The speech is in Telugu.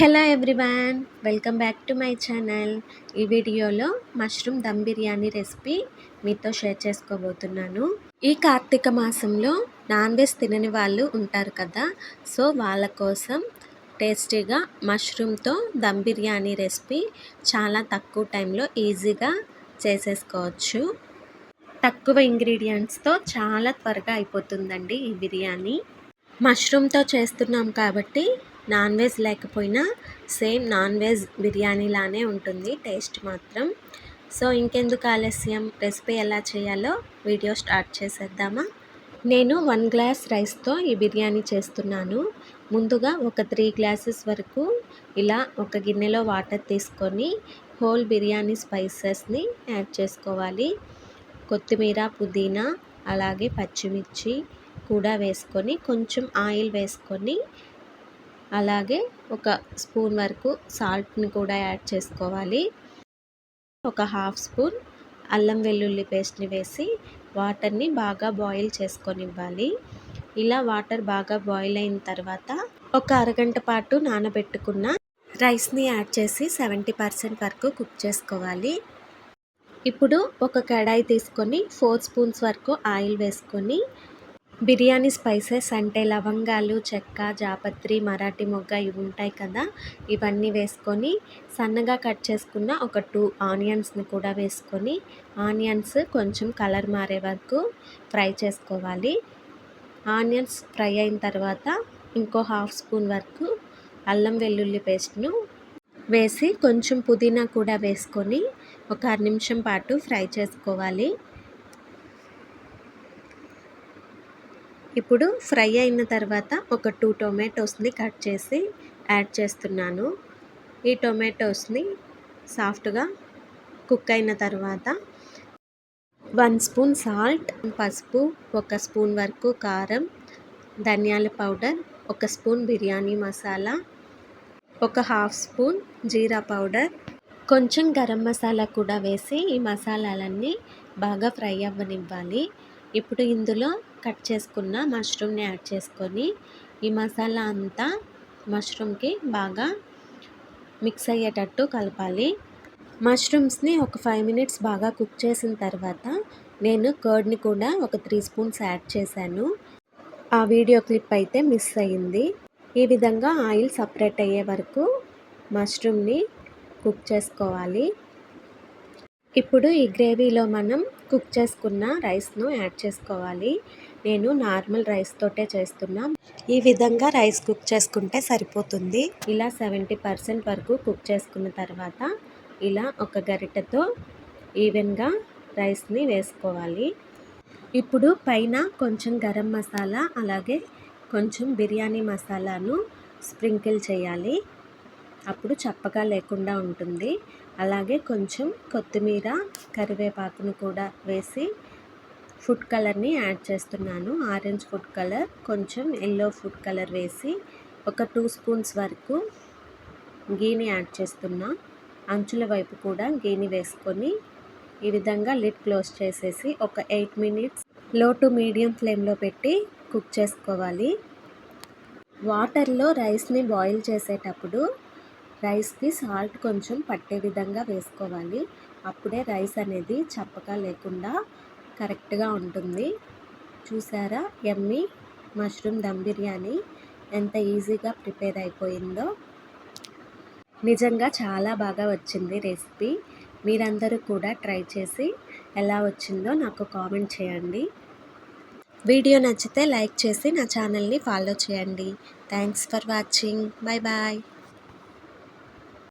Hello everyone welcome back to my channel. ఈ వీడియోలో మష్రూమ్ దమ్ బిర్యానీ రెసిపీ మీతో షేర్ చేసుకోబోతున్నాను. ఈ కార్తీక మాసంలో నాన్ వెజ్ తినని వాళ్ళు ఉంటారు కదా సో వాళ్ళ కోసం టేస్టీగా మష్రూమ్తో దమ్ బిర్యానీ రెసిపీ చాలా తక్కువ టైంలో ఈజీగా చేసేసుకోవచ్చు. తక్కువ ఇంగ్రీడియంట్స్తో చాలా త్వరగా అయిపోతుందండి ఈ బిర్యానీ. మష్రూమ్తో చేస్తున్నాం కాబట్టి నాన్ వెజ్ లేకపోయినా సేమ్ నాన్ వెజ్ బిర్యానీలానే ఉంటుంది టేస్ట్ మాత్రం. సో ఇంకెందుకు ఆలస్యం? రెసిపీ ఎలా చేయాలో వీడియో స్టార్ట్ చేసేద్దామా? నేను వన్ గ్లాస్ రైస్తో ఈ బిర్యానీ చేస్తున్నాను. ముందుగా ఒక త్రీ గ్లాసెస్ వరకు ఇలా ఒక గిన్నెలో వాటర్ తీసుకొని హోల్ బిర్యానీ స్పైసెస్ని యాడ్ చేసుకోవాలి. కొత్తిమీర పుదీనా అలాగే పచ్చిమిర్చి కూడా వేసుకొని కొంచెం ఆయిల్ వేసుకొని అలాగే ఒక స్పూన్ వరకు సాల్ట్ని కూడా యాడ్ చేసుకోవాలి. ఒక హాఫ్ స్పూన్ అల్లం వెల్లుల్లి పేస్ట్ని వేసి వాటర్ని బాగా బాయిల్ చేసుకొని ఇవ్వాలి ఇలా వాటర్ బాగా బాయిల్ అయిన తర్వాత ఒక అరగంట పాటు నానబెట్టుకున్న రైస్ని యాడ్ చేసి సెవెంటీ పర్సెంట్ వరకు కుక్ చేసుకోవాలి. ఇప్పుడు ఒక కడాయి తీసుకొని ఫోర్ స్పూన్స్ వరకు ఆయిల్ వేసుకొని బిర్యానీ స్పైసెస్ అంటే లవంగాలు చెక్క జాపత్రి మరాఠీ మొగ్గ ఇవి ఉంటాయి కదా. ఇవన్నీ వేసుకొని సన్నగా కట్ చేసుకున్న ఒక టూ ఆనియన్స్ని కూడా వేసుకొని ఆనియన్స్ కొంచెం కలర్ మారే వరకు ఫ్రై చేసుకోవాలి. ఆనియన్స్ ఫ్రై అయిన తర్వాత ఇంకో హాఫ్ స్పూన్ వరకు అల్లం వెల్లుల్లి పేస్ట్ను వేసి కొంచెం పుదీనా కూడా వేసుకొని ఒక అర నిమిషం పాటు ఫ్రై చేసుకోవాలి. ఇప్పుడు ఫ్రై అయిన తర్వాత ఒక టూ టొమాటోస్ని కట్ చేసి యాడ్ చేస్తున్నాను. ఈ టొమాటోస్ని సాఫ్ట్గా కుక్ అయిన తర్వాత వన్ స్పూన్ సాల్ట్ పసుపు ఒక స్పూన్ వరకు కారం ధనియాల పౌడర్ ఒక స్పూన్ బిర్యానీ మసాలా ఒక హాఫ్ స్పూన్ జీరా పౌడర్. కొంచెం గరం మసాలా కూడా వేసి ఈ మసాలాలన్నీ బాగా ఫ్రై అవ్వనివ్వాలి. ఇప్పుడు ఇందులో కట్ చేసుకున్న మష్రూమ్ని యాడ్ చేసుకొని ఈ మసాలా అంతా మష్రూమ్కి బాగా మిక్స్ అయ్యేటట్టు కలపాలి. మష్రూమ్స్ని ఒక ఫైవ్ మినిట్స్ బాగా కుక్ చేసిన తర్వాత నేను కర్డ్ని కూడా ఒక త్రీ స్పూన్స్ యాడ్ చేశాను. ఆ వీడియో క్లిప్ అయితే మిస్ అయ్యింది. ఈ విధంగా ఆయిల్ సపరేట్ అయ్యే వరకు మష్రూమ్ని కుక్ చేసుకోవాలి. ఇప్పుడు ఈ గ్రేవీలో మనం కుక్ చేసుకున్న రైస్ను యాడ్ చేసుకోవాలి. నేను నార్మల్ రైస్ తోటే చేస్తున్నా. ఈ విధంగా రైస్ కుక్ చేసుకుంటే సరిపోతుంది. ఇలా సెవెంటీ పర్సెంట్ వరకు కుక్ చేసుకున్న తర్వాత ఇలా ఒక గరిటెతో ఈవెన్గా రైస్ని వేసుకోవాలి. ఇప్పుడు పైన కొంచెం గరం మసాలా అలాగే కొంచెం బిర్యానీ మసాలాను స్ప్రింకిల్ చేయాలి. అప్పుడు చప్పగా లేకుండా ఉంటుంది. అలాగే కొంచెం కొత్తిమీర కరివేపాకును కూడా వేసి ఫుడ్ కలర్ని యాడ్ చేస్తున్నాను. ఆరెంజ్ ఫుడ్ కలర్ కొంచెం ఎల్లో ఫుడ్ కలర్ వేసి ఒక టూ స్పూన్స్ వరకు గీని యాడ్ చేస్తున్నా. అంచుల వైపు కూడా గీని వేసుకొని ఈ విధంగా లిడ్ క్లోజ్ చేసేసి ఒక ఎయిట్ మినిట్స్లో టు మీడియం ఫ్లేమ్లో పెట్టి కుక్ చేసుకోవాలి. వాటర్లో రైస్ని బాయిల్ చేసేటప్పుడు రైస్కి సాల్ట్ కొంచెం పట్టే విధంగా వేసుకోవాలి. అప్పుడే రైస్ అనేది చప్పగా లేకుండా కరెక్ట్గా ఉంటుంది. చూసారా? ఎమ్మి మష్రూమ్ దమ్ బిర్యానీ ఎంత ఈజీగా ప్రిపేర్ అయిపోయిందో. నిజంగా చాలా బాగా వచ్చింది రెసిపీ. మీరందరూ కూడా ట్రై చేసి ఎలా వచ్చిందో నాకు కామెంట్ చేయండి. వీడియో నచ్చితే లైక్ చేసి నా ఛానల్ని ఫాలో చేయండి. Thanks for watching. Bye bye.